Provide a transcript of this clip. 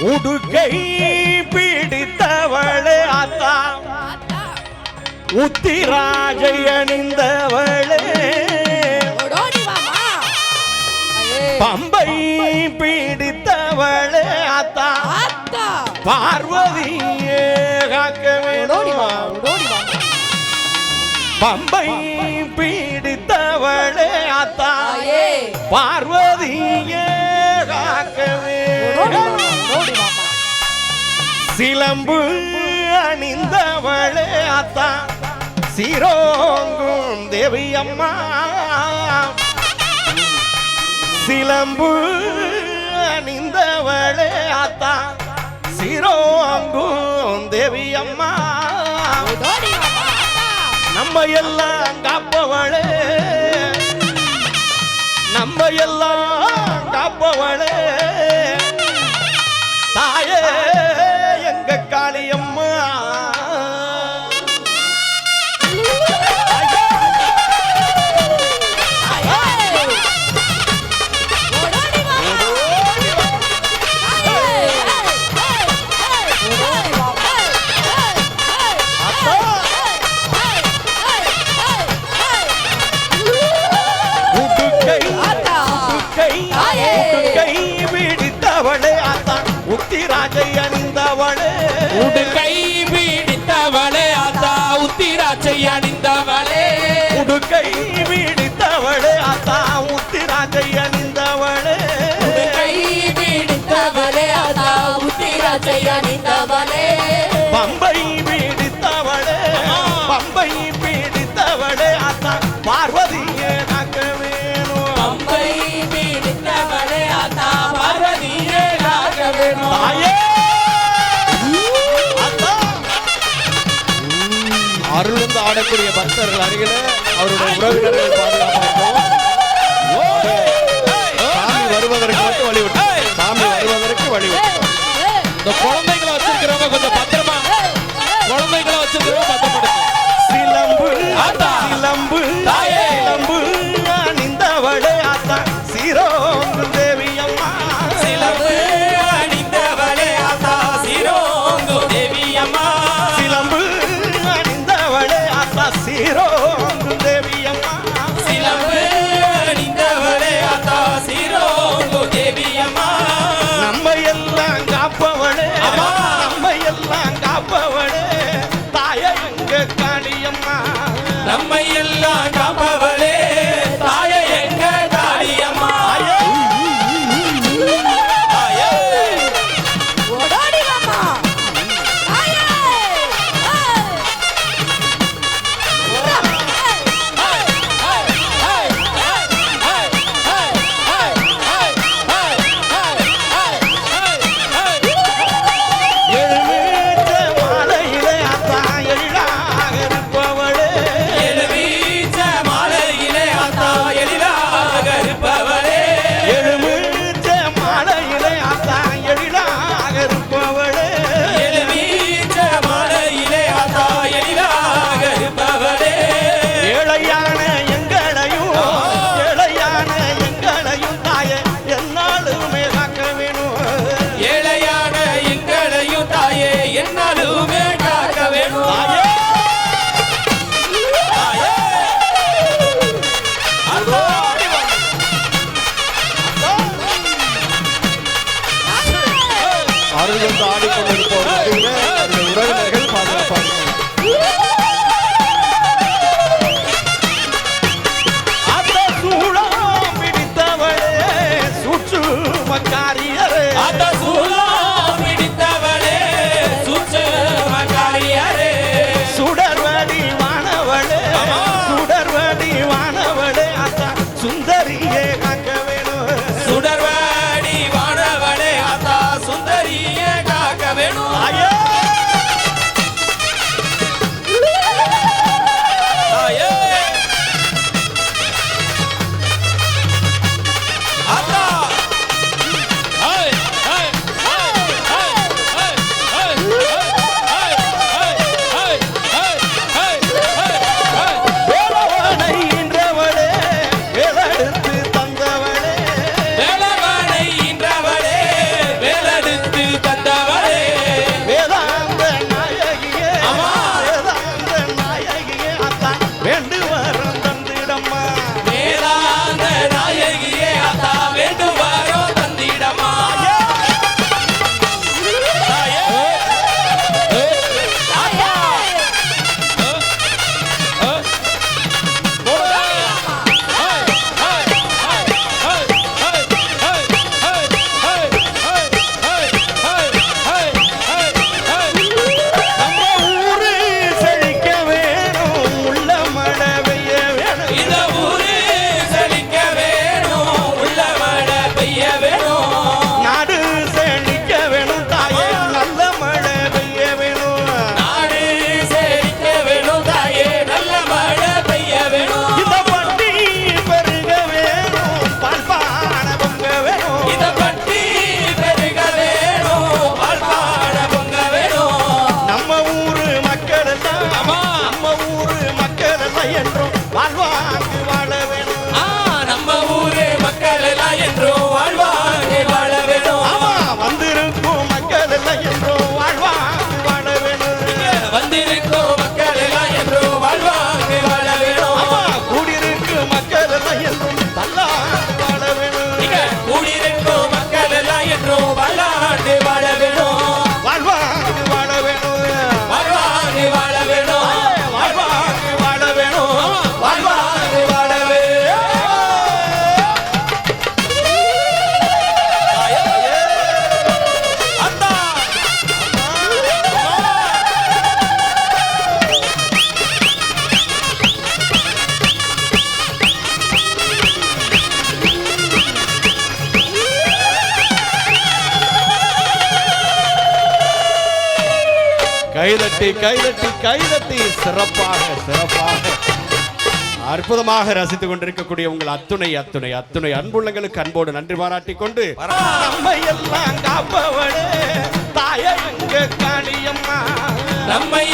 உடுக்கை பிடித்தவளே ஆத்தா. உத்திராஜை அணிந்தவளே. பம்பை பிடித்தவளே ஆத்தா. பார்வதியே காக்க வேணும் பம்பை பிடித்தவளே ஆத்தா. பார்வதியே சிலம்பு அணிந்தவளே அத்தா. சிரோங்கும் தேவி அம்மா சிலம்பு அணிந்தவளே அத்தா. சிரோங்கும் தேவி அம்மா நம்ம எல்லாம் காப்பவளே. நம்ம எல்லாம் காப்பவளே. உடுக்கை பிடித்தவளே ஆத்தா உத்திராஜை அணிந்தவளே உடுக்கை பிடித்தவளே ஆத்தா உத்திராட்சை அணிந்தவளே பம்பை பிடித்தவளே பம்பை பிடித்தவளே ஆத்தா பார்வதியே நாக்க வேணும். பம்பை பிடித்தவளே ஆத்தா பார்வதியே நாக வேணும். ஆத்தா. அருளுந்து ஆடக்கூடிய பக்தர்கள் அருகில. அவருடைய உறவினர்கள் சாமி வருவதற்கு மட்டும் வழிவிட்டு சாமி வருவதற்கு வழிவிட்டு இந்த குழந்தைகளை வச்சிருக்கிறவங்க கொஞ்சம் பத்திரமா. குழந்தைகளை வச்சிருக்கிறவங்க பத்திரப்படுங்க சிலம்பு ஆத்தா. சிலம்பு தாயே. சிலம்பு அணிந்தவளே ஆத்தா! சிரோங்கு தேவி அம்மா சிலம்பு அணிந்தவளே ஆத்தா! சிரோங்கு தேவி அம்மா சிலம்பு அணிந்தவளே ஆத்தா! சிரோங்கு அருள் வந்து ஆடிக்கொண்டிருப்பவர்கள் பயம் கைதட்டி கைதட்டி கைதட்டி. சிறப்பாக சிறப்பாக. அற்புதமாக ரசித்துக் கொண்டிருக்கக்கூடிய உங்கள் அத்துணை அத்துணை அத்துணை அன்புள்ளங்களுக்கு அன்போடு நன்றி பாராட்டி கொண்டு நம்மை எல்லாம் காப்பவனே. தாயங்க காளியம்மா நம்மை